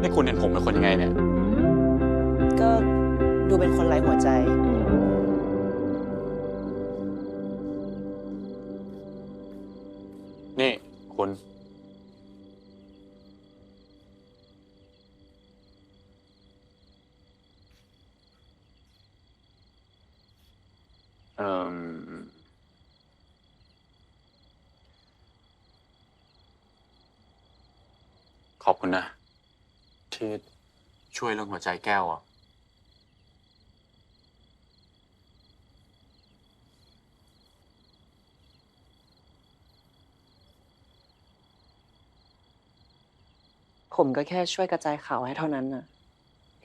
นี่คุณเห็นผมเป็นคนยังไงเนี่ย ก็ดูเป็นคนไร้หัวใจ นี่คุณ เอ่อ ขอบคุณนะ ที่ช่วยเรื่องหัวใจแก้วอะ ผมก็แค่ช่วยกระจายข่าวให้เท่านั้นน่ะ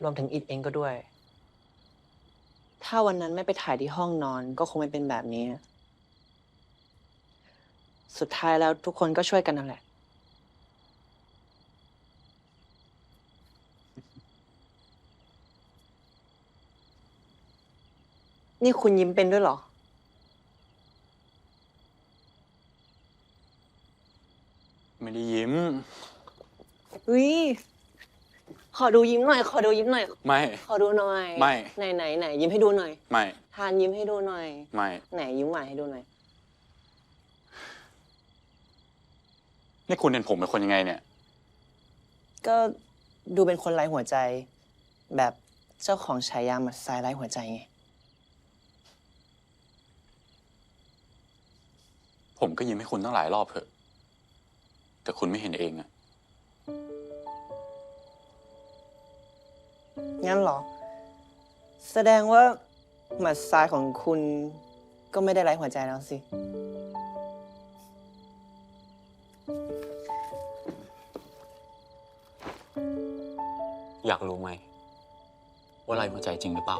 รวมถึงอิดเองก็ด้วย ถ้าวันนั้นไม่ไปถ่ายที่ห้องนอนก็คงไม่เป็นแบบนี้ สุดท้ายแล้วทุกคนก็ช่วยกันนั่นแหละ นี่คุณยิ้มเป็นด้วยเหรอ ไม่ได้ยิ้ม อุ้ย ขอดูยิ้มหน่อย ขอดูยิ้มหน่อย ไม่ ขอดูหน่อย ไม่ ไหนไหนไหนยิ้มให้ดูหน่อย ไม่ ทานยิ้มให้ดูหน่อย ไม่ ไหนยิ้มหวานให้ดูหน่อย นี่คุณเห็นผมเป็นคนยังไงเนี่ย ก็ดูเป็นคนไร้หัวใจ แบบเจ้าของฉายาหมัดซ้ายไร้หัวใจไง ผมก็ยิ้มให้คุณตั้งหลายรอบเถอะ แต่คุณไม่เห็นเองอะงั้นเหรอ แสดงว่าหมัดซ้ายของคุณก็ไม่ได้ไร้หัวใจแล้วสิ อยากรู้ไหม ว่าไรหัวใจจริงหรือเปล่า